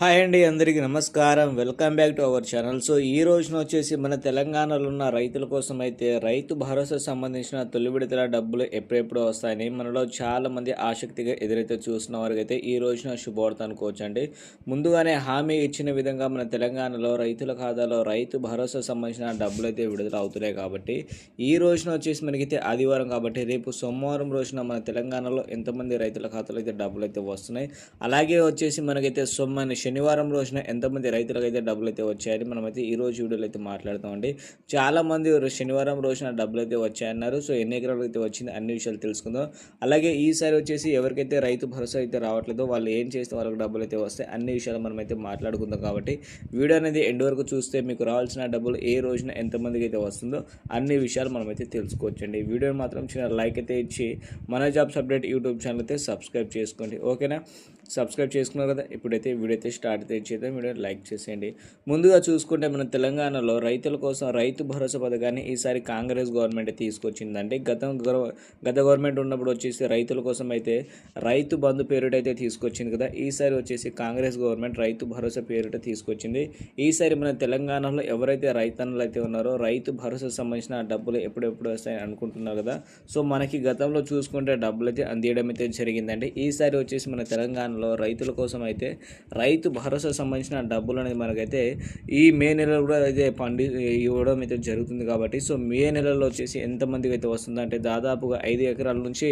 Hi అండి అందరికీ నమస్కారం. Welcome back to our channel. So ఈ రోజున వచ్చేసి మన తెలంగాణలో ఉన్న రైతుల కోసం అయితే రైతు భరోసా సంబంధించిన తొలి విడతల డబ్బులు ఎప్పుడెప్పుడు వస్తాయని మనలో చాలామంది ఆసక్తిగా ఎదురైతే చూస్తున్న వారికి అయితే ఈ రోజున శుభవార్త అనుకోవచ్చండి. ముందుగానే హామీ ఇచ్చిన విధంగా మన తెలంగాణలో రైతుల ఖాతాలో రైతు భరోసా సంబంధించిన డబ్బులు అయితే విడుదల అవుతున్నాయి కాబట్టి ఈ రోజున వచ్చేసి మనకైతే ఆదివారం కాబట్టి రేపు సోమవారం రోజున మన తెలంగాణలో ఎంతమంది రైతుల ఖాతాలో అయితే డబ్బులు అయితే వస్తున్నాయి. అలాగే వచ్చేసి మనకైతే సొమ్మని శనివారం రోజున ఎంతమంది రైతులకు అయితే డబ్బులు అయితే వచ్చాయని మనమైతే ఈ రోజు వీడియోలో అయితే మాట్లాడుతామండి. చాలా మంది శనివారం రోజున డబ్బులు అయితే వచ్చాయన్నారు. సో ఎన్ని ఎకరాలకు అయితే వచ్చింది అన్ని విషయాలు తెలుసుకుందాం. అలాగే ఈసారి వచ్చేసి ఎవరికైతే రైతు భరోసా అయితే రావట్లేదో వాళ్ళు ఏం చేస్తే వాళ్ళకి డబ్బులు అయితే వస్తాయి అన్ని విషయాలు మనమైతే మాట్లాడుకుందాం కాబట్టి వీడియో అనేది ఎండ్ వరకు చూస్తే మీకు రావాల్సిన డబ్బులు ఏ రోజున ఎంతమందికి అయితే వస్తుందో అన్ని విషయాలు మనమైతే తెలుసుకోవచ్చండి. వీడియోని మాత్రం చిన్న లైక్ అయితే ఇచ్చి మన జాబ్స్ అప్డేట్ యూట్యూబ్ ఛానల్ అయితే సబ్స్క్రైబ్ చేసుకోండి. ఓకేనా? సబ్స్క్రైబ్ చేసుకున్నారు కదా? ఇప్పుడైతే వీడియో అయితే స్టార్ట్ అయితే చేద్దాం వీడియో లైక్ చేసేయండి. ముందుగా చూసుకుంటే మన తెలంగాణలో రైతుల కోసం రైతు భరోసా పథకాన్ని ఈసారి కాంగ్రెస్ గవర్నమెంట్ తీసుకొచ్చిందండి. గతం గత గవర్నమెంట్ ఉన్నప్పుడు వచ్చేసి రైతుల కోసం అయితే రైతు బంధు పేరుట అయితే తీసుకొచ్చింది కదా. ఈసారి వచ్చేసి కాంగ్రెస్ గవర్నమెంట్ రైతు భరోసా పేరిట తీసుకొచ్చింది. ఈసారి మన తెలంగాణలో ఎవరైతే రైతన్నులు అయితే ఉన్నారో రైతు భరోసా సంబంధించిన డబ్బులు ఎప్పుడెప్పుడు వస్తాయని అనుకుంటున్నారు కదా. సో మనకి గతంలో చూసుకుంటే డబ్బులు అయితే అందియడం అయితే జరిగిందండి. ఈసారి వచ్చేసి మన తెలంగాణలో రైతుల కోసం అయితే రైతు రైతు భరోసా సంబంధించిన డబ్బులు అనేది మనకైతే ఈ మే నెలలో కూడా అయితే పండి ఇవ్వడం అయితే జరుగుతుంది కాబట్టి సో మే నెలలో వచ్చేసి ఎంతమందికి అయితే వస్తుందంటే దాదాపుగా ఐదు ఎకరాల నుంచి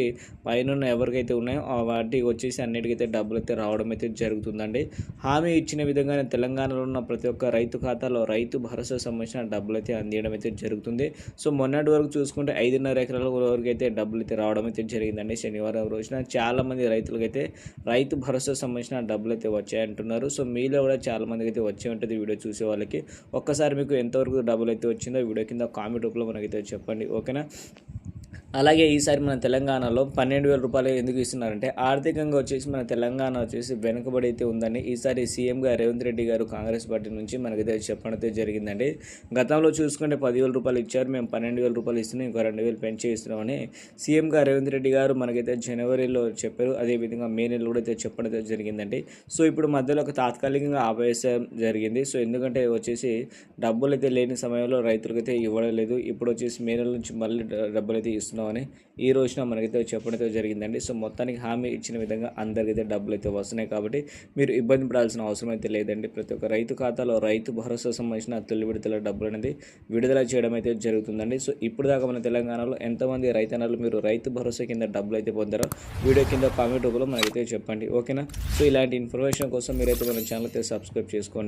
పైన ఎవరికైతే ఉన్నాయో వాటికి వచ్చేసి అన్నిటికైతే డబ్బులు అయితే రావడం అయితే జరుగుతుందండి. హామీ ఇచ్చిన విధంగానే తెలంగాణలో ఉన్న ప్రతి ఒక్క రైతు ఖాతాలో రైతు భరోసా సంబంధించిన డబ్బులు అయితే అందియడం అయితే జరుగుతుంది. సో మొన్నటి వరకు చూసుకుంటే ఐదున్నర ఎకరాల వరకు అయితే డబ్బులు అయితే రావడం అయితే జరిగిందండి శనివారం రోజున. చాలామంది రైతులకైతే రైతు భరోసా సంబంధించిన డబ్బులు అయితే వచ్చాయంటున్నారు. సో మీలో కూడా చాలామందికి అయితే వచ్చే ఉంటుంది వీడియో చూసే వాళ్ళకి. ఒక్కసారి మీకు ఎంతవరకు డబ్బులు అయితే వచ్చిందో వీడియో కింద కామెంట్ రూపంలో మనకైతే చెప్పండి. ఓకేనా? అలాగే ఈసారి మన తెలంగాణలో పన్నెండు వేల రూపాయలు ఎందుకు ఇస్తున్నారంటే ఆర్థికంగా వచ్చేసి మన తెలంగాణ వచ్చేసి వెనుకబడి అయితే ఉందని ఈసారి సీఎంగా రేవంత్ రెడ్డి గారు కాంగ్రెస్ పార్టీ నుంచి మనకైతే చెప్పడం అయితే జరిగిందండి. గతంలో చూసుకుంటే పదివేల రూపాయలు ఇచ్చారు మేము పన్నెండు వేల రూపాయలు ఇస్తున్నాం ఇంకో రెండు వేలు పెంచి ఇస్తున్నామని సీఎంగా రేవంత్ రెడ్డి గారు మనకైతే జనవరిలో చెప్పారు. అదేవిధంగా మే నెలలో కూడా అయితే చెప్పడం అయితే జరిగిందండి. సో ఇప్పుడు మధ్యలో ఒక తాత్కాలికంగా ఆపేసడం జరిగింది. సో ఎందుకంటే వచ్చేసి డబ్బులు అయితే లేని సమయంలో రైతులకైతే ఇవ్వడం లేదు. ఇప్పుడు వచ్చేసి మే నెల నుంచి మళ్ళీ డబ్బులు అయితే అని ఈ రోజున మనకైతే చెప్పడం అయితే జరిగిందండి. సో మొత్తానికి హామీ ఇచ్చిన విధంగా అందరికైతే డబ్బులు అయితే వస్తున్నాయి కాబట్టి మీరు ఇబ్బంది పడాల్సిన అవసరం అయితే లేదండి. ప్రతి ఒక్క రైతు ఖాతాలో రైతు భరోసా సంబంధించిన తొలి విడతల డబ్బులు అనేది విడుదల చేయడం అయితే జరుగుతుందండి. సో ఇప్పుడు దాకా మన తెలంగాణలో ఎంతమంది రైతన్నలు మీరు రైతు భరోసా కింద డబ్బులు అయితే పొందారో వీడియో కింద కామెంట్ రూపంలో మనకైతే చెప్పండి. ఓకేనా? సో ఇలాంటి ఇన్ఫర్మేషన్ కోసం మీరైతే మన ఛానల్ అయితే సబ్స్క్రైబ్ చేసుకోండి.